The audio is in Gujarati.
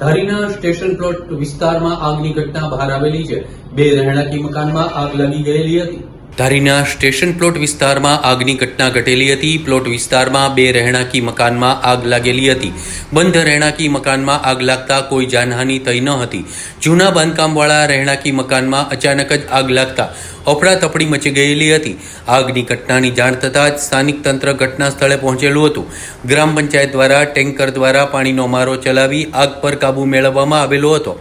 ધારીના સ્ટેશન પ્લોટ વિસ્તારમાં આગની ઘટના બહાર આવેલી છે. બે રહેણાંકી મકાનમાં આગ લાગી ગયેલી હતી. ધારીના સ્ટેશન પ્લોટ વિસ્તારમાં આગની ઘટના ઘટેલી હતી. પ્લોટ વિસ્તારમાં બે રહેણાંકી મકાનમાં આગ લાગેલી હતી. બંધ રહેણાંકી મકાનમાં આગ લાગતા કોઈ જાનહાનિ થઈ ન હતી. જૂના બાંધકામવાળા રહેણાંકી મકાનમાં અચાનક જ આગ લાગતા અફડાતફડી મચી ગયેલી હતી. આગની ઘટનાની જાણ થતાં જ સ્થાનિક તંત્ર ઘટના સ્થળે પહોંચેલું હતું. ગ્રામ પંચાયત દ્વારા ટેન્કર દ્વારા પાણીનો મારો ચલાવી આગ પર કાબૂ મેળવવામાં આવેલો હતો.